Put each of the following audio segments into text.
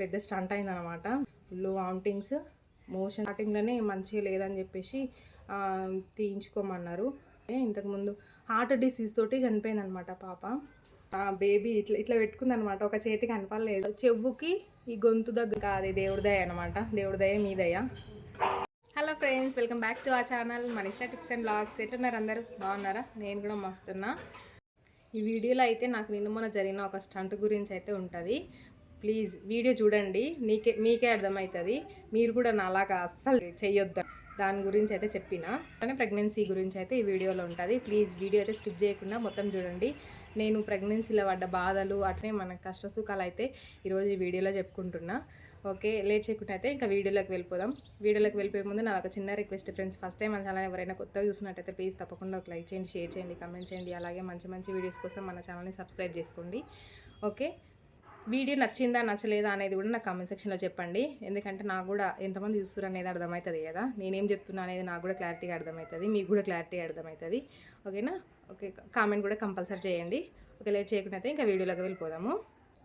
పెద్ద స్టంట్ అయిందనమాట full vomitings motion స్టార్టింగ్లోనే మంచిగా లేదని చెప్పేసి తీయించుకోమన్నారు. ఇంతకుముందు హార్ట్ డిసీజ్ తోటి చనిపోయింది అనమాట పాప బేబీ ఇట్లా ఇట్లా పెట్టుకుందనమాట ఒక చేతికి కనపడలేదు. చెవుకి ఈ గొంతు దగ్గర కాదు దేవుడి దయ అనమాట దేవుడి దయ మీ దయ. Hello friends welcome back to ఆ channel Manisha tips and blogs ఎట్లున్నారు అందరూ? బాగున్నారా? నేను కూడా మస్తున్నా. ఈ వీడియోలో అయితే నాకు నిన్న మొన్న జరిగిన ఒక స్టంట్ గురించి అయితే ఉంటుంది. ప్లీజ్ వీడియో చూడండి. నీకే మీకే అర్థమవుతుంది. మీరు కూడా నాలాగా అస్సలు చేయొద్దు దాని గురించి అయితే చెప్పిన. కానీ ప్రెగ్నెన్సీ గురించి అయితే ఈ వీడియోలో ఉంటుంది. ప్లీజ్ వీడియో అయితే స్కిప్ చేయకుండా మొత్తం చూడండి. నేను ప్రెగ్నెన్సీలో పడ్డ బాధలు అట్లనే మన కష్ట సుఖాలు అయితే ఈరోజు ఈ వీడియోలో చెప్పుకుంటున్నా. ఓకే లేట్ చేయకుండా అయితే ఇంకా వీడియోలోకి వెళ్ళిపోదాం. వీడియోలోకి వెళ్ళిపోయే ముందు నాకు ఒక చిన్న రిక్వెస్ట్ ఫ్రెండ్స్ ఫస్ట్ టైం మన ఛానల్ ఎవరైనా కొత్తగా చూసినట్టయితే ప్లీజ్ తప్పకుండా ఒక లైక్ చేయండి షేర్ చేయండి కమెంట్ చేయండి. అలాగే మంచి మంచి వీడియోస్ కోసం మన ఛానల్ని సబ్స్క్రైబ్ చేసుకోండి. ఓకే వీడియో నచ్చిందా నచ్చలేదా అనేది కూడా నాకు కామెంట్ సెక్షన్లో చెప్పండి. ఎందుకంటే నాకు కూడా ఎంతమంది చూస్తారు అనేది అర్థమవుతుంది కదా. నేనేం చెప్తున్నా అనేది నాకు కూడా క్లారిటీగా అర్థమవుతుంది మీకు కూడా క్లారిటీగా అర్థమవుతుంది. ఓకేనా ఓకే కామెంట్ కూడా కంపల్సరీ చేయండి. ఓకే లేట్ చేయకుండా అయితే ఇంకా వీడియోలోకి వెళ్ళిపోదాము.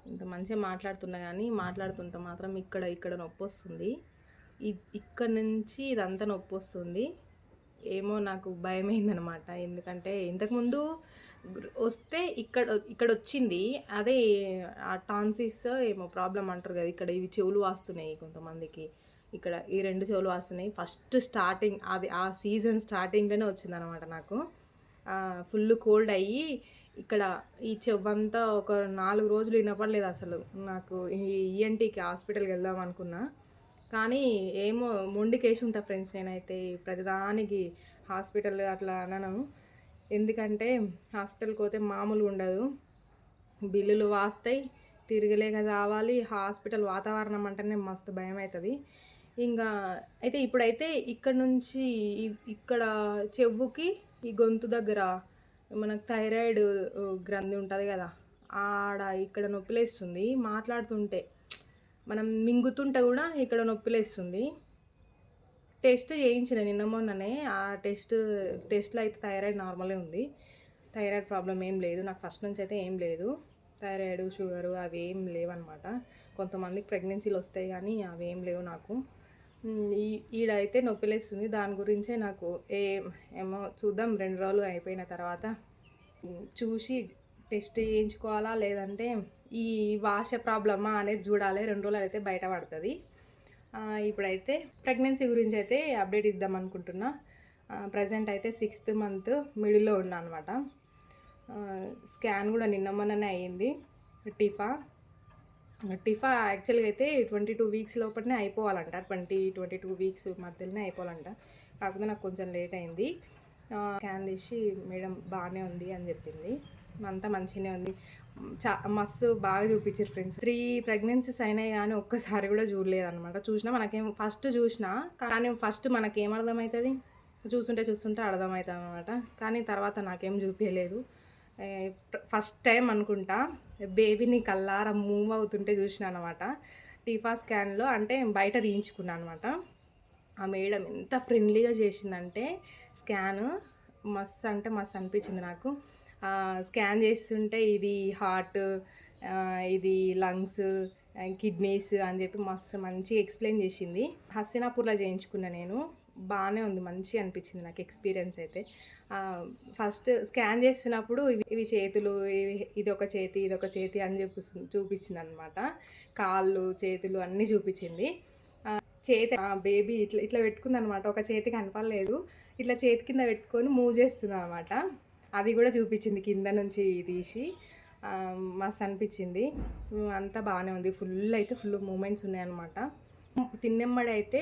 ఇంత మంచిగా మాట్లాడుతున్నా కానీ మాట్లాడుతుంటే మాత్రం ఇక్కడ ఇక్కడ నొప్పి వస్తుంది. ఇ- ఇక్కడ నుంచి ఇదంతా నొప్పి వస్తుంది. ఏమో నాకు భయమైందనమాట ఎందుకంటే ఇంతకుముందు వస్తే ఇక్కడ ఇక్కడ వచ్చింది అదే ఆ టాన్సిస్ ఏమో ప్రాబ్లం అంటారు కదా ఇక్కడ ఇవి చెవులు వాస్తున్నాయి కొంతమందికి. ఇక్కడ ఈ రెండు చెవులు వాస్తున్నాయి. ఫస్ట్ స్టార్టింగ్ అది ఆ సీజన్ స్టార్టింగ్లోనే వచ్చిందనమాట నాకు. ఫుల్ కోల్డ్ అయ్యి ఇక్కడ ఈ చెవ్వంతా ఒక నాలుగు రోజులు వినపడలేదు అసలు. నాకు ఈ ఈఎన్టీకి హాస్పిటల్కి వెళ్దాం అనుకున్నా. కానీ ఏమో మొండికేసి ఉంటా ఫ్రెండ్స్ నేనైతే ప్రతిదానికి హాస్పిటల్ అట్లా అనను. ఎందుకంటే హాస్పిటల్కి పోతే మామూలుగా ఉండదు. బిల్లులు వాస్తాయి తిరగలేక రావాలి. హాస్పిటల్ వాతావరణం అంటేనే మస్తు భయం అవుతుంది ఇంకా అయితే ఇప్పుడైతే ఇక్కడ నుంచి ఇక్కడ చెవుకి ఈ గొంతు దగ్గర మనకు థైరాయిడ్ గ్రంథి ఉంటుంది కదా ఆడ ఇక్కడ నొప్పిలేస్తుంది మాట్లాడుతుంటే. మనం మింగుతుంటే కూడా ఇక్కడ నొప్పిలేస్తుంది. టెస్ట్ చేయించిన నిన్న మొన్ననే. ఆ టెస్ట్ టెస్ట్లో అయితే థైరాయిడ్ నార్మలే ఉంది. థైరాయిడ్ ప్రాబ్లం ఏం లేదు. నాకు ఫస్ట్ నుంచి అయితే ఏం లేదు. థైరాయిడ్ షుగరు అవి ఏం లేవన్నమాట. కొంతమందికి ప్రెగ్నెన్సీలు వస్తాయి కానీ అవి ఏం లేవు నాకు. ఉమ్, ఈ ఈడైతే నొప్పిలేస్తుంది. దాని గురించే నాకు ఏ ఏమో చూద్దాం. రెండు రోజులు అయిపోయిన తర్వాత చూసి టెస్ట్ చేయించుకోవాలా లేదంటే ఈ వాష ప్రాబ్లమా అనేది చూడాలి. రెండు రోజులు అయితే బయటపడుతుంది ఇప్పుడైతే ప్రెగ్నెన్సీ గురించి అయితే అప్డేట్ ఇద్దాం అనుకుంటున్నా. ప్రజెంట్ అయితే సిక్స్త్ మంత్ మిడిల్లో ఉన్నా అనమాట స్కాన్ కూడా నిన్న మొన్ననే అయ్యింది. టిఫా. టిఫా యాక్చువల్గా అయితే ట్వంటీ టూ వీక్స్ లోపలనే అయిపోవాలంట. ట్వంటీ ట్వంటీ టూ వీక్స్ మధ్యలోనే అయిపోవాలంట. కాకపోతే నాకు కొంచెం లేట్ అయింది. స్కాన్ తీసి మేడం బాగానే ఉంది అని చెప్పింది. అంతా మంచిగానే ఉంది. చా మస్తు బాగా చూపించారు ఫ్రెండ్స్. త్రీ ప్రెగ్నెన్సీస్ అయినాయి కానీ ఒక్కసారి కూడా చూడలేదు అనమాట చూసినా మనకేం ఫస్ట్ చూసినా కానీ ఫస్ట్ మనకేం అర్థమవుతుంది చూస్తుంటే చూస్తుంటే అర్థమవుతుంది అనమాట కానీ తర్వాత నాకేం చూపించలేదు ఫస్ట్ టైం అనుకుంటా బేబీని కల్లార మూవ్ అవుతుంటే చూసిన అనమాట టీఫా స్కాన్లో అంటే బయట తీయించుకున్నాను అనమాట ఆ మేడం ఎంత ఫ్రెండ్లీగా చేసిందంటే స్కాన్ మస్తు అంటే మస్తు అనిపించింది నాకు. స్కాన్ చేస్తుంటే ఇది హార్ట్ ఇది లంగ్స్ కిడ్నీస్ అని చెప్పి మస్తు మంచిగా ఎక్స్ప్లెయిన్ చేసింది. హస్తినాపూర్లో చేయించుకున్నా నేను. బాగానే ఉంది మంచిగా అనిపించింది నాకు ఎక్స్పీరియన్స్ అయితే. ఫస్ట్ స్కాన్ చేసినప్పుడు ఇవి ఇవి చేతులు ఇది ఒక చేతి ఇది ఒక చేతి అని చెప్పి చూపించింది అనమాట కాళ్ళు చేతులు అన్నీ చూపించింది. చేతి బేబీ ఇట్లా ఇట్లా పెట్టుకుంది అనమాట ఒక చేతి కనపడలేదు. ఇట్లా చేతి కింద పెట్టుకొని మూవ్ చేస్తుంది అనమాట అది కూడా చూపించింది కింద నుంచి తీసి మస్తు అనిపించింది. అంతా బాగానే ఉంది. ఫుల్ అయితే ఫుల్ మూమెంట్స్ ఉన్నాయన్నమాట. తిన్నెమ్మడి అయితే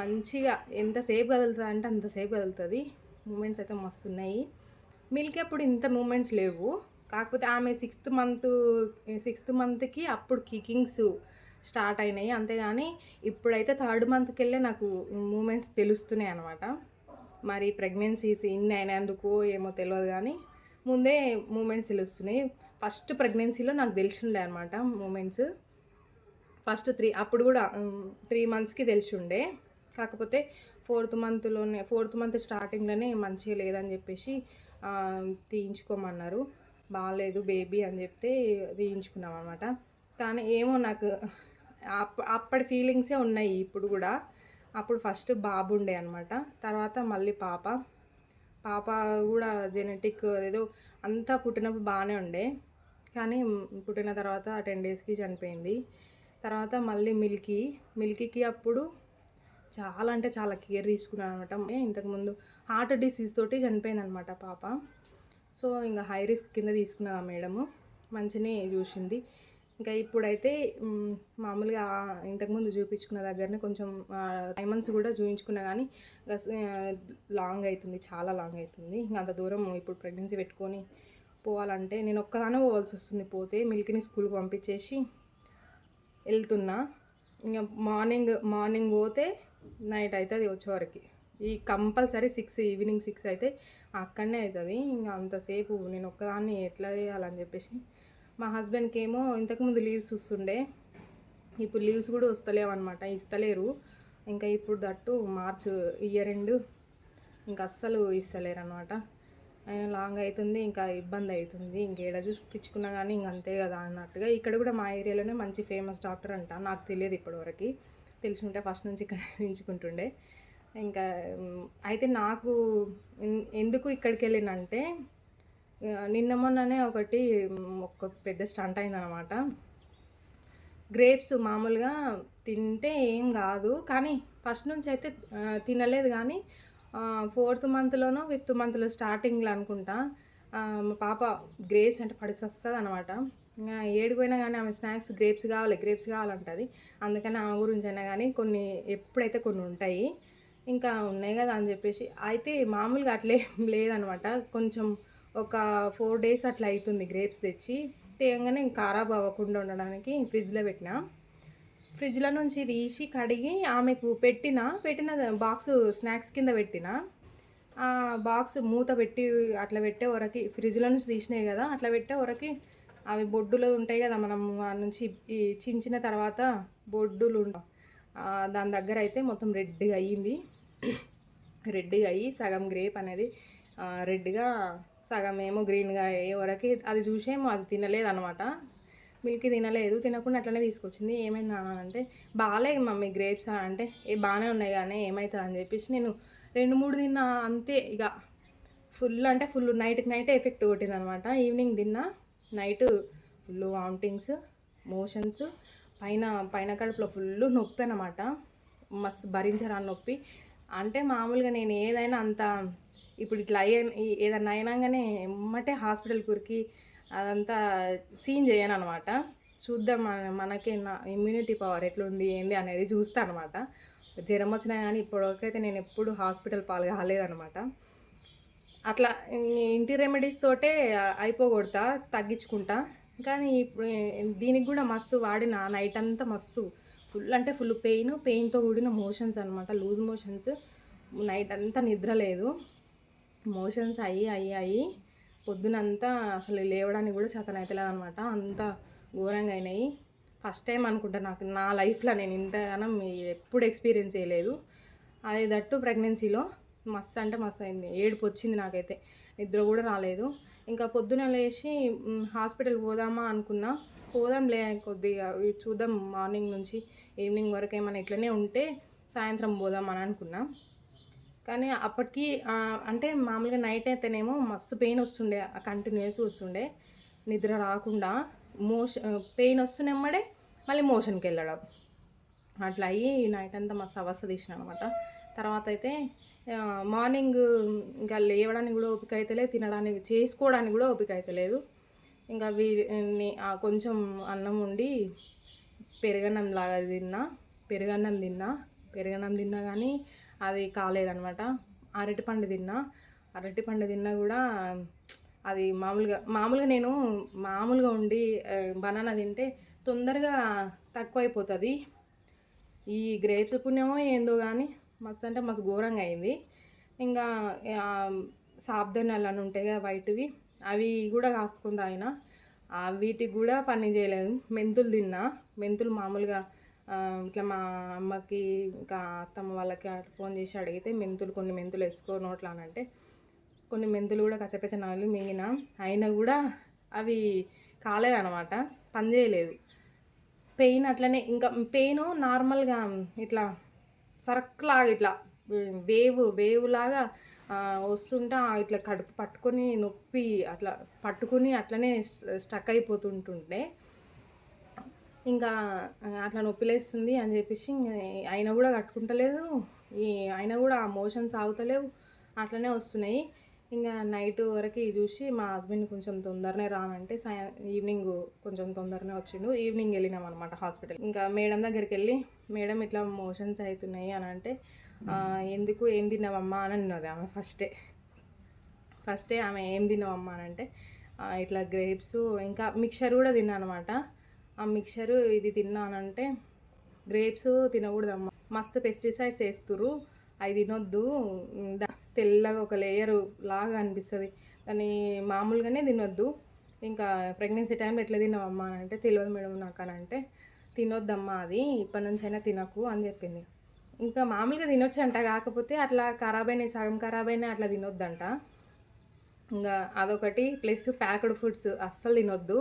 మంచిగా ఎంతసేపు కదులుతుంది అంటే అంతసేపు కదులుతుంది. మూమెంట్స్ అయితే మస్తు ఉన్నాయి. మిల్క్ అప్పుడు ఇంత మూమెంట్స్ లేవు. కాకపోతే ఆమె సిక్స్త్ మంత్ సిక్స్త్ మంత్కి అప్పుడు కికింగ్స్ స్టార్ట్ అయినాయి. అంతేగాని ఇప్పుడైతే థర్డ్ మంత్కి వెళ్ళే నాకు మూమెంట్స్ తెలుస్తున్నాయి అనమాట మరి ప్రెగ్నెన్సీస్ ఇన్ని అయినందుకు ఏమో తెలియదు కానీ ముందే మూమెంట్స్ తెలుస్తున్నాయి ఫస్ట్ ప్రెగ్నెన్సీలో నాకు తెలిసిండే అనమాట మూమెంట్స్ ఫస్ట్ త్రీ అప్పుడు కూడా త్రీ మంత్స్కి తెలిసి ఉండే కాకపోతే ఫోర్త్ మంత్లోనే ఫోర్త్ మంత్ స్టార్టింగ్లోనే మంచిగా లేదని చెప్పేసి తీయించుకోమన్నారు. బాగాలేదు బేబీ అని చెప్తే తీయించుకున్నాం అనమాట కానీ ఏమో నాకు అప్ అప్పటి ఫీలింగ్సే ఉన్నాయి ఇప్పుడు కూడా. అప్పుడు ఫస్ట్ బాబు ఉండే అనమాట తర్వాత మళ్ళీ పాప. పాప కూడా జెనెటిక్ ఏదో అంతా పుట్టినప్పుడు బాగానే ఉండే. కానీ పుట్టిన తర్వాత టెన్ డేస్కి చనిపోయింది. తర్వాత మళ్ళీ మిల్కీ. మిల్కీకి అప్పుడు చాలా అంటే చాలా కేర్ తీసుకున్నాను అనమాట ఇంతకుముందు హార్ట్ డిసీజ్ తోటి చనిపోయింది అనమాట పాప. సో ఇంకా హై రిస్క్ కింద తీసుకున్నా మేడము. మంచినే చూసింది. ఇంకా ఇప్పుడైతే మామూలుగా ఇంతకుముందు చూపించుకున్న దగ్గరనే కొంచెం ఫైవ్ మంత్స్ కూడా చూపించుకున్నా కానీ లాంగ్ అవుతుంది చాలా లాంగ్ అవుతుంది ఇంకా అంత దూరం ఇప్పుడు ప్రెగ్నెన్సీ పెట్టుకొని పోవాలంటే నేను ఒక్కదానే పోవాల్సి వస్తుంది. పోతే మిల్క్ని స్కూల్కి పంపించేసి వెళ్తున్నా. ఇంకా మార్నింగ్ మార్నింగ్ పోతే నైట్ అవుతుంది వచ్చేవరకు. ఈ కంపల్సరీ సిక్స్ ఈవినింగ్ సిక్స్ అయితే అక్కడనే అవుతుంది ఇంకా అంతసేపు నేను ఒక్కదాన్ని ఎట్లా చేయాలని చెప్పేసి మా హస్బెండ్కి ఏమో ఇంతకుముందు లీవ్స్ వస్తుండే ఇప్పుడు లీవ్స్ కూడా వస్తలేవన్నమాట ఇస్తలేరు. ఇంకా ఇప్పుడు దట్టు మార్చ్ ఇయర్ ఎండ్ ఇంకా అస్సలు ఇస్తలేరు అనమాట ఆయన లాంగ్ అవుతుంది ఇంకా ఇబ్బంది అవుతుంది ఇంకేడ చూపించుకున్నా కానీ ఇంక అంతే కదా అన్నట్టుగా ఇక్కడ కూడా మా ఏరియాలోనే మంచి ఫేమస్ డాక్టర్ అంట. నాకు తెలియదు ఇప్పటివరకు. తెలిసి ఉంటే ఫస్ట్ నుంచి ఇక్కడ ఇంకా అయితే నాకు ఎన్- ఎందుకు ఇక్కడికి వెళ్ళినంటే నిన్న మొన్ననే ఒకటి ఒక పెద్ద స్టంట్ అయిందనమాట. గ్రేప్స్ మామూలుగా తింటే ఏం కాదు కానీ ఫస్ట్ నుంచి అయితే తినలేదు కానీ ఫోర్త్ మంత్లోనో ఫిఫ్త్ మంత్లో స్టార్టింగ్లో అనుకుంటా మా పాప గ్రేప్స్ అంటే పడిసొస్తుంది అనమాట ఇంకా ఏడిపోయినా కానీ ఆమె స్నాక్స్ గ్రేప్స్ కావాలి గ్రేప్స్ కావాలంటుంది. అందుకని ఆమె గురించి అయినా కానీ కొన్ని ఎప్పుడైతే కొన్ని ఉంటాయి ఇంకా ఉన్నాయి కదా అని చెప్పేసి అయితే మామూలుగా అట్లే లేదనమాట. కొంచెం ఒక ఫోర్ డేస్ అట్లా అవుతుంది గ్రేప్స్ తెచ్చి. తేయంగానే ఖరాబ్ అవ్వకుండా ఉండడానికి ఫ్రిడ్జ్లో పెట్టిన. ఫ్రిడ్జ్లో నుంచి తీసి కడిగి ఆమెకు పెట్టిన పెట్టిన బాక్స్ స్నాక్స్ కింద పెట్టిన. ఆ బాక్స్ మూత పెట్టి అట్లా పెట్టే వరకు ఫ్రిడ్జ్లో నుంచి తీసినాయి కదా అట్లా పెట్టే వరకు అవి బొడ్డులు ఉంటాయి కదా మనం ఆ నుంచి చించిన తర్వాత బొడ్డులు దాని దగ్గర అయితే మొత్తం రెడ్గా అయ్యింది. రెడ్గా అయ్యి సగం గ్రేప్ అనేది రెడ్గా సగం ఏమో గ్రీన్గా అయ్యే వరకు అది చూసేమో అది తినలేదు అనమాట మిల్క్ తినలేదు తినకుండా అట్లనే తీసుకొచ్చింది. ఏమైంది అంటే బాగాలేదు మమ్మీ గ్రేప్స్ అంటే ఏ బాగానే ఉన్నాయి కానీ ఏమవుతుంది అని చెప్పేసి నేను రెండు మూడు తిన్నా అంతే ఇక ఫుల్ అంటే ఫుల్ నైట్కి నైటే ఎఫెక్ట్ కొట్టింది అనమాట ఈవినింగ్ తిన్నా నైట్ ఫుల్ వామిటింగ్స్ మోషన్స్ పైన పైన కడుపులో ఫుల్ నొప్పి అనమాట మస్తు భరించరాని నొప్పి. అంటే మామూలుగా నేను ఏదైనా అంత ఇప్పుడు ఇట్లా అయ్యే ఏదన్నా అయినాగానే ఎమ్మటే హాస్పిటల్ కురికి అదంతా సీన్ చేయను అనమాట చూద్దాం మన మనకి నా ఇమ్యూనిటీ పవర్ ఎట్లుంది ఏంది అనేది చూస్తా అనమాట జ్వరం వచ్చినా కానీ ఇప్పటివరకైతే నేను ఎప్పుడు హాస్పిటల్ పాలు కాలేదనమాట అట్లా ఇంటి రెమెడీస్ తోటే అయిపోగొడతా తగ్గించుకుంటా. కానీ ఇప్పుడు దీనికి కూడా మస్తు వాడిన నైట్ అంతా మస్తు. ఫుల్ అంటే ఫుల్ పెయిన్ పెయిన్తో కూడిన మోషన్స్ అనమాట లూజ్ మోషన్స్ నైట్ అంతా నిద్ర లేదు. మోషన్స్ అయ్యి అయ్యి అయ్యి పొద్దునంతా అసలు లేవడానికి కూడా శాతం అవుతలేదు అనమాట అంత ఘోరంగా అయినాయి. ఫస్ట్ టైం అనుకుంటా నాకు నా లైఫ్లో నేను ఇంతగానం ఎప్పుడు ఎక్స్పీరియన్స్ చేయలేదు. అది దట్టు ప్రెగ్నెన్సీలో మస్తు అంటే మస్తు అయింది. ఏడుపు వచ్చింది నాకైతే. నిద్ర కూడా రాలేదు. ఇంకా పొద్దున లేచి హాస్పిటల్ పోదామా అనుకున్నా పోదాంలే కొద్దిగా చూద్దాం మార్నింగ్ నుంచి ఈవినింగ్ వరకు ఏమైనా ఇట్లనే ఉంటే సాయంత్రం పోదాం అని అనుకున్నా. కానీ అప్పటికి అంటే మామూలుగా నైట్ అయితేనేమో మస్తు పెయిన్ వస్తుండే కంటిన్యూస్ వస్తుండే నిద్ర రాకుండా మోషన్ పెయిన్ వస్తున్నమ్మడే మళ్ళీ మోషన్కి వెళ్ళడం. అట్లా అయ్యి నైట్ అంతా మస్తు అవస్థ తీసిన అనమాట తర్వాత అయితే మార్నింగ్ ఇంకా లేవడానికి కూడా ఓపిక అయితే తినడానికి చేసుకోవడానికి కూడా ఓపిక అవుతలేదు ఇంకా వీ కొంచెం అన్నం ఉండి పెరుగన్నం లాగా తిన్నా పెరుగన్నం తిన్నా పెరుగన్నం తిన్నా కానీ అది కాలేదనమాట అరటిపండు తిన్నా. అరటిపండు తిన్నా కూడా అది మామూలుగా మామూలుగా నేను మామూలుగా ఉండి బనానా తింటే తొందరగా తక్కువ అయిపోతుంది ఈ గ్రేప్స్ పుణ్యమో ఏందో కానీ మస్తు అంటే మస్తు ఘోరంగా అయింది. ఇంకా సాబ్దనాలు అని ఉంటాయి కదా వైట్వి అవి కూడా కాసుకుంది ఆయన. వీటికి కూడా పని చేయలేదు. మెంతులు తిన్నా. మెంతులు మామూలుగా ఇట్లా మా అమ్మకి ఇంకా అత్తమ్మ వాళ్ళకి అట్లా ఫోన్ చేసి అడిగితే మెంతులు కొన్ని మెంతులు వేసుకో నోట్లో అని అంటే కొన్ని మెంతులు కూడా కచ్చపచ్చ నాలు మింగిన అయినా కూడా అవి కాలేదన్నమాట పని చేయలేదు. పెయిన్ అట్లనే ఇంకా పెయిన్ నార్మల్గా ఇట్లా సరక్ లాగా ఇట్లా వేవ్ వేవ్ లాగా వస్తుంటా ఇట్లా కడుపు పట్టుకొని నొప్పి అట్లా పట్టుకుని అట్లనే స్టక్ అయిపోతుంటుండే. ఇంకా అట్లా నొప్పి లేస్తుంది అని చెప్పేసి ఆయన అయినా కూడా కట్టుకుంటలేదు. ఈ అయినా కూడా ఆ మోషన్స్ ఆగుతలేవు. అట్లనే వస్తున్నాయి. ఇంకా నైట్ వరకు చూసి మా హస్బెండ్ కొంచెం తొందరనే రానంటే సాయ ఈవినింగ్ కొంచెం తొందరనే వచ్చిండు. ఈవినింగ్ వెళ్ళినాం అనమాట హాస్పిటల్. ఇంకా మేడం దగ్గరికి వెళ్ళి మేడం ఇట్లా మోషన్స్ అవుతున్నాయి అని అంటే ఎందుకు ఏం తిన్నావమ్మా? అని అన్నది ఆమె ఫస్టే. ఫస్టే ఆమె ఏం తిన్నావమ్మా? అని అంటే ఇట్లా గ్రేప్స్ ఇంకా మిక్చర్ కూడా తిన్నా అనమాట ఆ మిక్చరు ఇది తిన్నానంటే గ్రేప్స్ తినకూడదమ్మా. మస్తు పెస్టిసైడ్స్ వేస్తురు అవి తినొద్దు. తెల్లగా ఒక లేయర్ లాగా అనిపిస్తుంది. దాన్ని మామూలుగానే తినొద్దు. ఇంకా ప్రెగ్నెన్సీ టైంలో ఎట్లా తిన్నావమ్మా అని అంటే తెలియదు మేడం నాకు అని అంటే తినొద్దమ్మా అది ఇప్పటి నుంచి అయినా తినకు అని చెప్పింది. ఇంకా మామూలుగా తినొచ్చంట. కాకపోతే అట్లా ఖరాబ్ అయినాయి సగం ఖరాబ్ అయినా అట్లా తినొద్దంట. ఇంకా అదొకటి. ప్లస్ ప్యాక్డ్ ఫుడ్స్ అస్సలు తినొద్దు.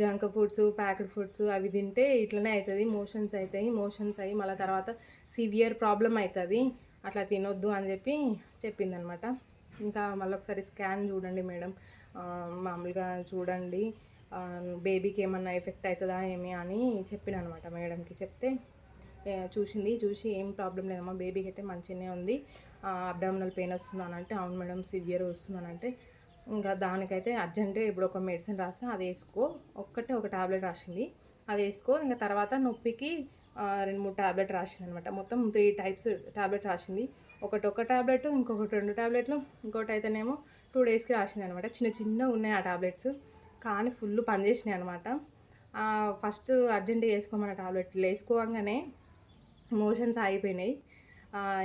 జంక్ ఫుడ్స్ ప్యాక్డ్ ఫుడ్స్ అవి తింటే ఇట్లనే అవుతుంది మోషన్స్ అవుతాయి మోషన్స్ అయ్యి మళ్ళీ తర్వాత సివియర్ ప్రాబ్లం అవుతుంది అట్లా తినొద్దు అని చెప్పి చెప్పిందనమాట. ఇంకా మళ్ళీ ఒకసారి స్కాన్ చూడండి మేడం. మామూలుగా చూడండి. బేబీకి ఏమన్నా ఎఫెక్ట్ అవుతుందా ఏమి అని చెప్పిన అనమాట మేడంకి చెప్తే. చూసింది చూసి ఏం ప్రాబ్లం లేదమ్మా బేబీకి అయితే మంచిగానే ఉంది. అబ్డామినల్ పెయిన్ వస్తుందనంటే అవును మేడం సివియర్ వస్తుందనంటే ఇంకా దానికైతే అర్జెంటే ఇప్పుడు ఒక మెడిసిన్ రాస్తే అది వేసుకో. ఒక్కటే ఒక టాబ్లెట్ రాసింది. అది వేసుకో. ఇంకా తర్వాత నొప్పికి రెండు మూడు టాబ్లెట్ రాసింది అనమాట మొత్తం త్రీ టైప్స్ టాబ్లెట్ రాసింది. ఒకటి ఒక టాబ్లెట్ ఇంకొకటి రెండు టాబ్లెట్లు ఇంకోటి అయితేనేమో టూ డేస్కి రాసింది అనమాట చిన్న చిన్నగా ఉన్నాయి ఆ టాబ్లెట్స్. కానీ ఫుల్ పనిచేసినాయి అనమాట. ఫస్ట్ అర్జెంట్ వేసుకోమన్న టాబ్లెట్లు వేసుకోగానే మోషన్స్ ఆగిపోయినాయి.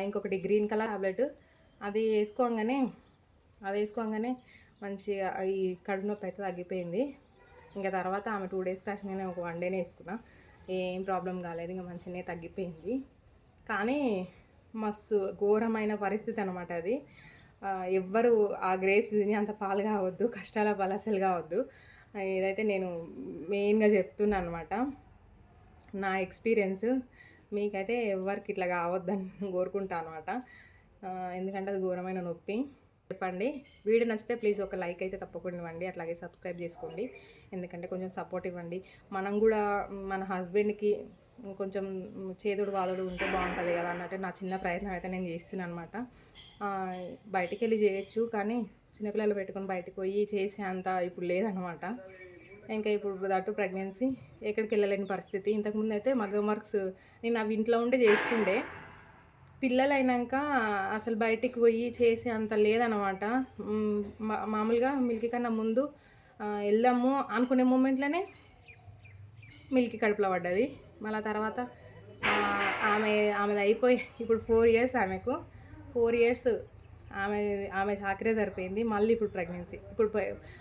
ఇంకొకటి గ్రీన్ కలర్ టాబ్లెట్. అది వేసుకోగానే అది వేసుకోగానే మంచిగా ఈ కడుపు నొప్పి అయితే తగ్గిపోయింది. ఇంకా తర్వాత ఆమె టూ డేస్ క్లాస్ నేను ఒక వన్ డేనే వేసుకున్నా. ఏం ప్రాబ్లం కాలేదు ఇంకా మంచిగానే తగ్గిపోయింది. కానీ మస్తు ఘోరమైన పరిస్థితి అనమాట అది. ఎవ్వరు ఆ గ్రేప్స్ తిని అంత పాలు కావద్దు కష్టాల పలసలు కావద్దు. ఇదైతే నేను మెయిన్గా చెప్తున్నాను అనమాట నా ఎక్స్పీరియన్స్ మీకైతే ఎవరికి ఇట్లా కావద్దని కోరుకుంటాను అనమాట ఎందుకంటే అది ఘోరమైన నొప్పి. చెప్పండి. వీడియో నచ్చితే ప్లీజ్ ఒక లైక్ అయితే తప్పకుండా ఇవ్వండి. అట్లాగే సబ్స్క్రైబ్ చేసుకోండి. ఎందుకంటే కొంచెం సపోర్ట్ ఇవ్వండి. మనం కూడా మన హస్బెండ్కి కొంచెం చేదుడు వాదుడు ఉంటే బాగుంటుంది కదా అన్నట్టు నా చిన్న ప్రయత్నం అయితే నేను చేస్తున్నాను అనమాట బయటికి వెళ్ళి చేయొచ్చు కానీ చిన్నపిల్లలు పెట్టుకొని బయటకు పోయి చేసే అంత ఇప్పుడు లేదనమాట ఇంకా ఇప్పుడు దాటు ప్రెగ్నెన్సీ ఎక్కడికి వెళ్ళలేని పరిస్థితి. ఇంతకుముందు అయితే మగ్గం వర్క్స్ నేను అవి ఇంట్లో ఉండే చేస్తుండే. పిల్లలు అయినాక అసలు బయటికి పోయి చేసి అంత లేదనమాట మా- మామూలుగా మిల్కి కన్నా ముందు వెళ్దాము అనుకునే మూమెంట్లోనే మిల్కి కడుపులో పడ్డది. మళ్ళీ తర్వాత ఆమె ఆమెది అయిపోయి ఇప్పుడు ఫోర్ ఇయర్స్ ఆమెకు. ఫోర్ ఇయర్స్ ఆమె ఆమె చాకరే సరిపోయింది. మళ్ళీ ఇప్పుడు ప్రెగ్నెన్సీ. ఇప్పుడు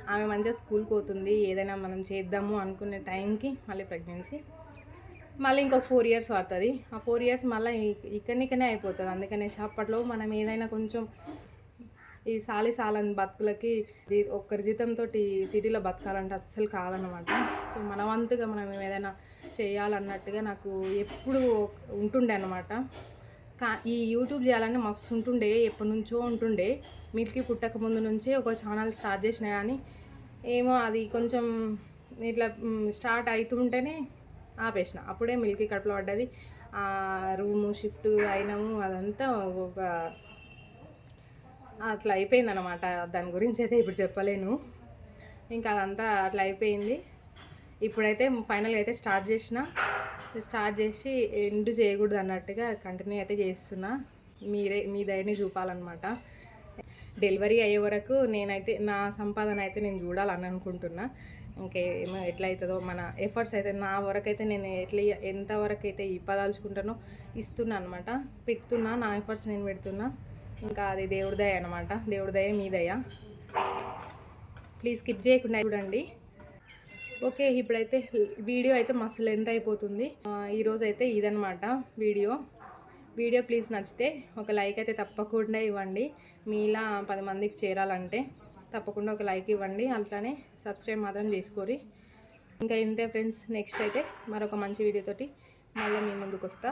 ఆమె మంచిగా స్కూల్కి పోతుంది. ఏదైనా మనం చేద్దాము అనుకునే టైంకి మళ్ళీ ప్రెగ్నెన్సీ. మళ్ళీ ఇంకొక ఫోర్ ఇయర్స్ పడుతుంది. ఆ ఫోర్ ఇయర్స్ మళ్ళీ ఇక్కడికనే అయిపోతుంది. అందుకనేసి అప్పట్లో మనం ఏదైనా కొంచెం ఈ సాలి సాలని బతుకులకి ఒక్కరి జీతంతో సిటీలో బతకాలంటే అస్సలు కాదనమాట సో మన వంతుగా మనం ఏదైనా చేయాలన్నట్టుగా నాకు ఎప్పుడు ఉంటుండే అనమాట కా ఈ యూట్యూబ్ చేయాలని మస్తు ఉంటుండే ఎప్పటి నుంచో ఉంటుండే. మిల్కి పుట్టక ముందు నుంచే ఒక ఛానల్ స్టార్ట్ చేసిన కానీ ఏమో అది కొంచెం ఇట్లా స్టార్ట్ అవుతుంటేనే ఆపేసిన. అప్పుడే మిల్కీ కడుపులో పడ్డది. ఆ రూము షిఫ్ట్ అయినాము అదంతా ఒక అట్లా అయిపోయింది అనమాట దాని గురించి అయితే ఇప్పుడు చెప్పలేను. ఇంకా అదంతా అట్లా అయిపోయింది. ఇప్పుడైతే ఫైనల్గా అయితే స్టార్ట్ చేసిన. స్టార్ట్ చేసి ఎండ్ చేయకూడదు అన్నట్టుగా కంటిన్యూ అయితే చేస్తున్నా. మీరే మీ దయని చూపాలన్నమాట. డెలివరీ అయ్యే వరకు నేనైతే నా సంపాదన అయితే నేను చూడాలని అనుకుంటున్నా. ఇంకేమో ఎట్లా అవుతుందో మన ఎఫర్ట్స్ అయితే నా వరకు అయితే నేను ఎట్లా ఎంతవరకు అయితే ఇప్పదలుచుకుంటానో ఇస్తున్నా అనమాట పెడుతున్నా నా ఎఫర్ట్స్ నేను పెడుతున్నా. ఇంకా అది దేవుడి దయ అనమాట దేవుడి దయ ప్లీజ్ స్కిప్ చేయకుండా చూడండి. ఓకే ఇప్పుడైతే వీడియో అయితే మస్తు లెంత్ అయిపోతుంది. ఈరోజు అయితే ఇదనమాట వీడియో. వీడియో ప్లీజ్ నచ్చితే ఒక లైక్ అయితే తప్పకుండా ఇవ్వండి. మీలా పది మందికి చేరాలంటే. తప్పకుండా ఒక లైక్ ఇవ్వండి. అట్లానే సబ్స్క్రైబ్ మాత్రం చేసుకోరి. ఇంకా ఇంతే ఫ్రెండ్స్ నెక్స్ట్ అయితే మరొక మంచి వీడియోతోటి మళ్ళీ మీ ముందుకు వస్తా.